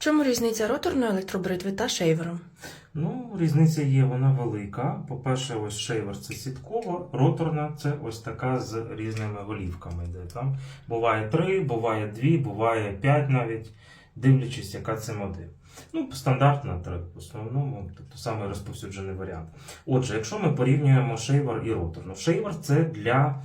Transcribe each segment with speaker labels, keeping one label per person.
Speaker 1: Чому різниця роторної електробритви та шейверу?
Speaker 2: Ну, різниця є, вона велика. По-перше, ось шейвер це сіткова, роторна це ось така з різними голівками. Де там буває 3, буває 2, буває 5 навіть, дивлячись, яка це модель. Ну, стандартна 3 в основному, тобто самий розповсюджений варіант. Отже, якщо ми порівнюємо шейвер і роторну, шейвер це для.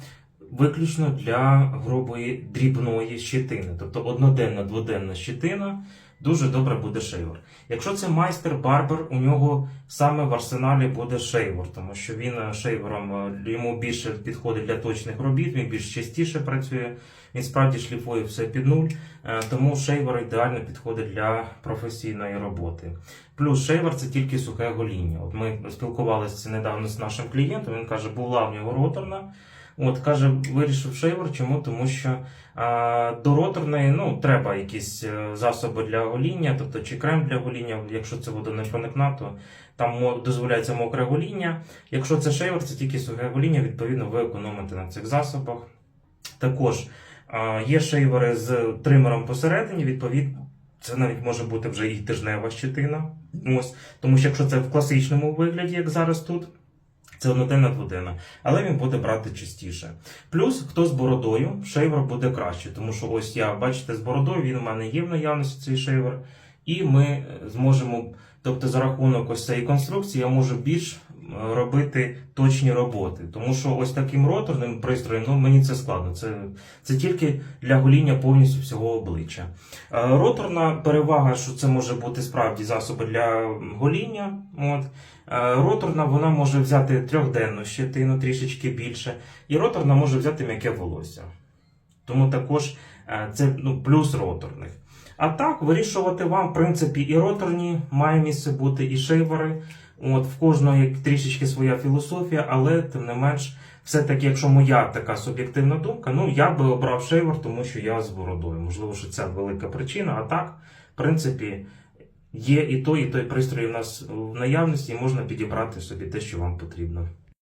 Speaker 2: Виключно для грубої дрібної щитини, тобто одноденна дводенна щитина, дуже добре буде шейвер. Якщо це майстер барбер, у нього саме в арсеналі буде шейвер, тому що він е, шейвером е, йому більше підходить для точних робіт, він більш частіше працює, він справді шліфує все під нуль, е, тому шейвер ідеально підходить для професійної роботи. Плюс шейвер це тільки сухе гоління. От ми спілкувалися недавно з нашим клієнтом. Він каже, була в нього роторна. От каже, вирішив шейвер. Чому? Тому що а, до роторної ну, треба якісь е, засоби для гоління, тобто чи крем для гоління, якщо це водонепроникна, то там дозволяється мокре гоління. Якщо це шейвер, це тільки сухе гоління, відповідно, ви економите на цих засобах. Також а, є шейвери з тримером посередині, відповідно, це навіть може бути вже і тижнева щетина. Ось, тому що якщо це в класичному вигляді, як зараз тут. Це одноденна дводенна, але він буде брати частіше. Плюс, хто з бородою, шейвер буде краще, тому що ось я, бачите, з бородою він у мене є в наявності цей шейвер, і ми е, зможемо, тобто за рахунок ось цієї конструкції, я можу більш робити точні роботи. Тому що ось таким роторним пристроєм, ну мені це складно. Це, це тільки для гоління повністю всього обличчя. Е, Роторна перевага, що це може бути справді засоби для гоління. От. Е, Роторна вона може взяти трьохденну щетину трішечки більше, і роторна може взяти м'яке волосся. Тому також е, це ну, плюс роторних. А так, вирішувати вам, в принципі, і роторні має місце бути, і шейвери. От, в кожного трішечки своя філософія, але тим не менш, все-таки, якщо моя така суб'єктивна думка, ну я би обрав шейвер, тому що я з бородою. Можливо, що це велика причина. А так, в принципі, є і той, і той пристрій у нас в наявності, і можна підібрати собі те, що вам потрібно.